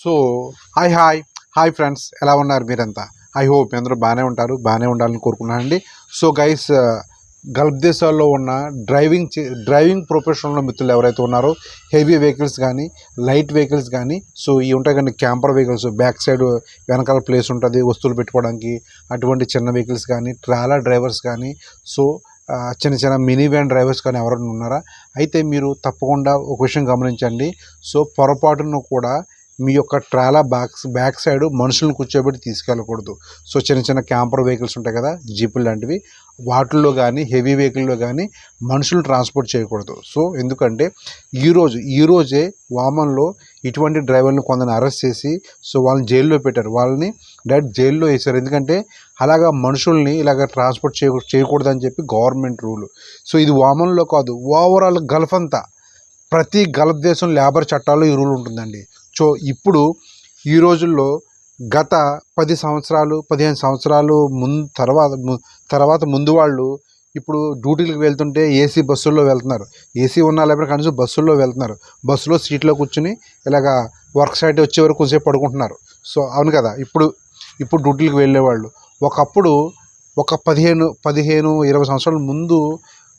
So hi hi hi friends ఎలా ఉన్నారు మీరంతా? ఐ హోప్ అందరూ బాగానే ఉంటారు బాగానే ఉండాలని కోరుకున్నాను అండి సో గైస్ uh, గల్ఫ్ దేశాల్లో ఉన్న డ్రైవింగ్ చే- డ్రైవింగ్ ప్రొఫెషన్లో మిత్రులు ఎవరైతే ఉన్నారో హెవీ వెహికల్స్ కానీ లైట్ వెహికల్స్ కానీ సో ఈ ఉంటాయి కానీ క్యాంపర్ వెహికల్స్ బ్యాక్ సైడ్ వెనకాల ప్లేస్ ఉంటుంది వస్తువులు పెట్టుకోవడానికి అటువంటి చిన్న వెహికల్స్ కానీ ట్రాలా డ్రైవర్స్ కానీ సో చిన్న చిన్న మినీ వ్యాన్ డ్రైవర్స్ కానీ ఎవరైనా ఉన్నారా? అయితే మీరు తప్పకుండా ఒక విషయం గమనించండి. సో పొరపాటును కూడా మీ యొక్క ట్రాలా బ్యాక్స్ బ్యాక్ సైడ్ మనుషులను కూర్చోబెట్టి తీసుకెళ్ళకూడదు. సో చిన్న చిన్న క్యాంపర్ వెహికల్స్ ఉంటాయి కదా జీపులు లాంటివి. వాటిల్లో కానీ హెవీ వెహికల్లో కానీ మనుషులు ట్రాన్స్పోర్ట్ చేయకూడదు. సో ఎందుకంటే ఈరోజు ఈరోజే వామన్లో ఇటువంటి డ్రైవర్ని కొందరిని అరెస్ట్ చేసి సో వాళ్ళని జైల్లో పెట్టారు. వాళ్ళని డైరెక్ట్ జైల్లో వేశారు. ఎందుకంటే అలాగా మనుషుల్ని ఇలాగ ట్రాన్స్పోర్ట్ చేయ చేయకూడదని చెప్పి గవర్నమెంట్ రూల్. సో ఇది వామన్లో కాదు ఓవరాల్ గల్ఫ్ అంతా. ప్రతి గల్ఫ్ దేశం లేబర్ చట్టాల్లో ఈ రూల్ ఉంటుందండి. సో ఇప్పుడు ఈ రోజుల్లో గత పది సంవత్సరాలు పదిహేను సంవత్సరాలు ముందు తర్వాత తర్వాత ముందు వాళ్ళు ఇప్పుడు డ్యూటీలకు వెళ్తుంటే ఏసీ బస్సుల్లో వెళ్తున్నారు. ఏసీ ఉన్న లేకపోతే కనీసం బస్సుల్లో వెళ్తున్నారు. బస్సులో సీట్లో కూర్చుని ఇలాగా వర్క్ సైట్ వచ్చే వరకు కొంచెంసేపు పడుకుంటున్నారు. సో అవును కదా ఇప్పుడు ఇప్పుడు డ్యూటీలకు వెళ్ళేవాళ్ళు. ఒకప్పుడు ఒక పదిహేను పదిహేను ఇరవై సంవత్సరాల ముందు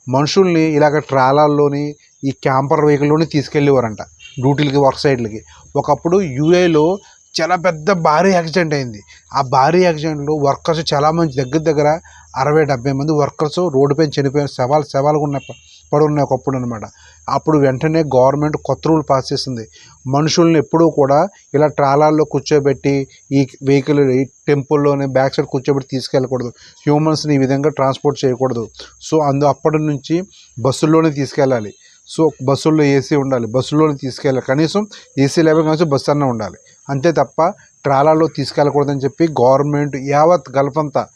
మనుషుల్ని ఇలాగ ట్రాలాల్లోని ఈ క్యాంపర్ వెహికల్లోని తీసుకెళ్ళేవారంట. డ్యూటీలకి వర్క్ సైడ్లకి ఒకప్పుడు యూఏలో చాలా పెద్ద భారీ యాక్సిడెంట్ అయింది. ఆ భారీ యాక్సిడెంట్లో వర్కర్స్ చాలామంది దగ్గర దగ్గర అరవై డెబ్బై మంది వర్కర్స్ రోడ్డుపై చనిపోయిన శవాలు శవాలు ఉన్న పడి ఉన్నాయి ఒకప్పుడు అనమాట అప్పుడు వెంటనే గవర్నమెంట్ కొత్త రూల్ పాస్ చేసింది. మనుషుల్ని ఎప్పుడూ కూడా ఇలా ట్రాలాల్లో కూర్చోబెట్టి ఈ వెహికల్ ఈ టెంపుల్లోనే బ్యాక్ సైడ్ కూర్చోబెట్టి తీసుకెళ్ళకూడదు. హ్యూమన్స్ని ఈ విధంగా ట్రాన్స్పోర్ట్ చేయకూడదు. సో అందు అప్పటి నుంచి బస్సుల్లోనే తీసుకెళ్ళాలి. సో బస్సుల్లో ఏసీ ఉండాలి. బస్సులోనే తీసుకెళ్ళాలి. కనీసం ఏసీ లేకపోతే కనీసం బస్సు అన్న ఉండాలి. అంతే తప్ప ట్రాలాలో తీసుకెళ్ళకూడదని చెప్పి గవర్నమెంట్ యావత్ గల్ఫ్ అంతా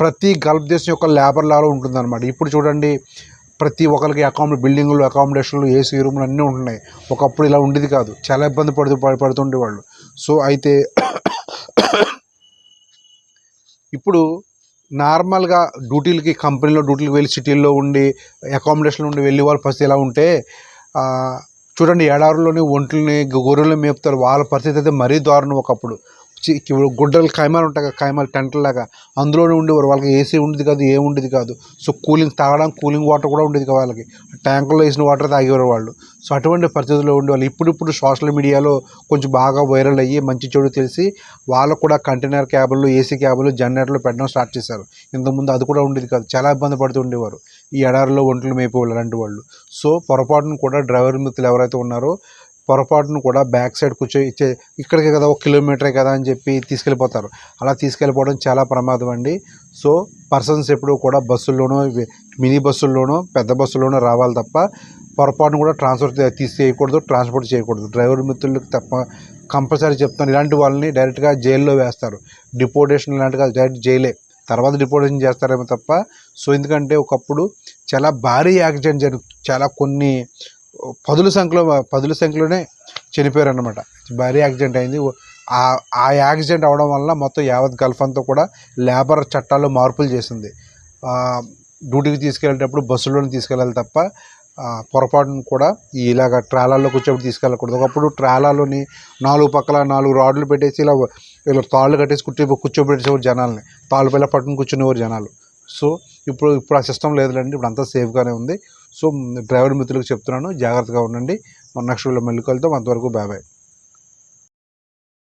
ప్రతి గల్ఫ్ దేశం యొక్క లేబర్ లాలో ఉంటుందన్నమాట. ఇప్పుడు చూడండి ప్రతి ఒక్కరికి అకామిడే బిల్డింగ్లు అకామిడేషన్లు ఏసీ రూమ్లు అన్నీ ఉంటున్నాయి. ఒకప్పుడు ఇలా ఉండేది కాదు. చాలా ఇబ్బంది పడుతూ పడుతుండేవాళ్ళు. సో అయితే ఇప్పుడు నార్మల్గా డ్యూటీలకి కంపెనీలో డ్యూటీలకు వెళ్ళి సిటీల్లో ఉండి అకామిడేషన్లో ఉండి వెళ్ళి వాళ్ళ పరిస్థితి ఎలా ఉంటే చూడండి ఎడారులోని ఒంట్లని గొర్రెలు మేపుతారు. వాళ్ళ పరిస్థితి అయితే మరీ దారుణం ఒకప్పుడు. గుడ్డలు ఖైమాలు ఉంటాయి కదా ఖైమాలు టెంట్లాగా అందులోనే ఉండేవారు. వాళ్ళకి ఏసీ ఉండేది కాదు ఏం ఉండేది కాదు. సో కూలింగ్ తాగడానికి కూలింగ్ వాటర్ కూడా ఉండేది కాదు వాళ్ళకి. ట్యాంకుల్లో వేసిన వాటర్ తాగేవారు వాళ్ళు. సో అటువంటి పరిస్థితుల్లో ఉండేవాళ్ళు. ఇప్పుడిప్పుడు సోషల్ మీడియాలో కొంచెం బాగా వైరల్ అయ్యి మంచి చెడు తెలిసి వాళ్ళకు కూడా కంటైనర్ క్యాబులు ఏసీ క్యాబులు జనరేటర్లు పెట్టడం స్టార్ట్ చేశారు. ఇంతకుముందు అది కూడా ఉండేది కాదు. చాలా ఇబ్బంది పడుతూ ఉండేవారు. ఈ ఎడారిలో ఒంట్లు మేపేవాళ్ళు అలాంటి వాళ్ళు. సో పొరపాటును కూడా డ్రైవర్ మిత్రులు ఎవరైతే ఉన్నారో పొరపాటును కూడా బ్యాక్ సైడ్ కూర్చో ఇచ్చే ఇక్కడికే కదా ఒక కిలోమీటరే కదా అని చెప్పి తీసుకెళ్ళిపోతారు. అలా తీసుకెళ్ళిపోవడం చాలా ప్రమాదం అండి. సో పర్సన్స్ ఎప్పుడూ కూడా బస్సుల్లోనో మినీ బస్సుల్లోనో పెద్ద బస్సుల్లోనో రావాలి తప్ప పొరపాటును కూడా ట్రాన్స్ఫర్ తీసేయకూడదు ట్రాన్స్పోర్ట్ చేయకూడదు. డ్రైవర్ మిత్రులకు తప్ప కంపల్సరీ చెప్తాను ఇలాంటి వాళ్ళని డైరెక్ట్గా జైల్లో వేస్తారు. డిపోటేషన్ ఇలాంటిగా డైరెక్ట్ జైలే. తర్వాత డిపోటేషన్ చేస్తారేమో తప్ప సో ఎందుకంటే ఒకప్పుడు చాలా భారీ యాక్సిడెంట్ జరుగు చాలా కొన్ని పదుల సంఖ్యలో పదుల సంఖ్యలోనే చనిపోయారు అనమాట భారీ యాక్సిడెంట్ అయింది. ఆ ఆ యాక్సిడెంట్ అవడం వల్ల మొత్తం యావత్ గల్ఫ్ అంతా కూడా లేబర్ చట్టాల్లో మార్పులు చేసింది. డ్యూటీకి తీసుకెళ్ళేటప్పుడు బస్సులోనే తీసుకెళ్ళాలి తప్ప పొరపాటును కూడా ఇలాగ ట్రాలాల్లో కూర్చోబెట్టి తీసుకెళ్ళకూడదు. ఒకప్పుడు ట్రాలాలోని నాలుగు పక్కల నాలుగు రాడ్లు పెట్టేసి ఇలా ఇలా తాళ్ళు కట్టేసి కూర్చో కూర్చోబెట్టేసేవారు జనాల్ని. తాళ్ళు పైన పట్టుకుని కూర్చునేవారు జనాలు. సో ఇప్పుడు ఇప్పుడు ఆ సిస్టమ్ లేదులేండి. ఇప్పుడు అంతా సేఫ్గానే ఉంది. సో డ్రైవర్ మిత్రులకు చెప్తున్నాను జాగ్రత్తగా ఉండండి. మన నెక్స్ట్ వీడియో మళ్ళీ కలుద్దాం. అంతవరకు బాబాయ్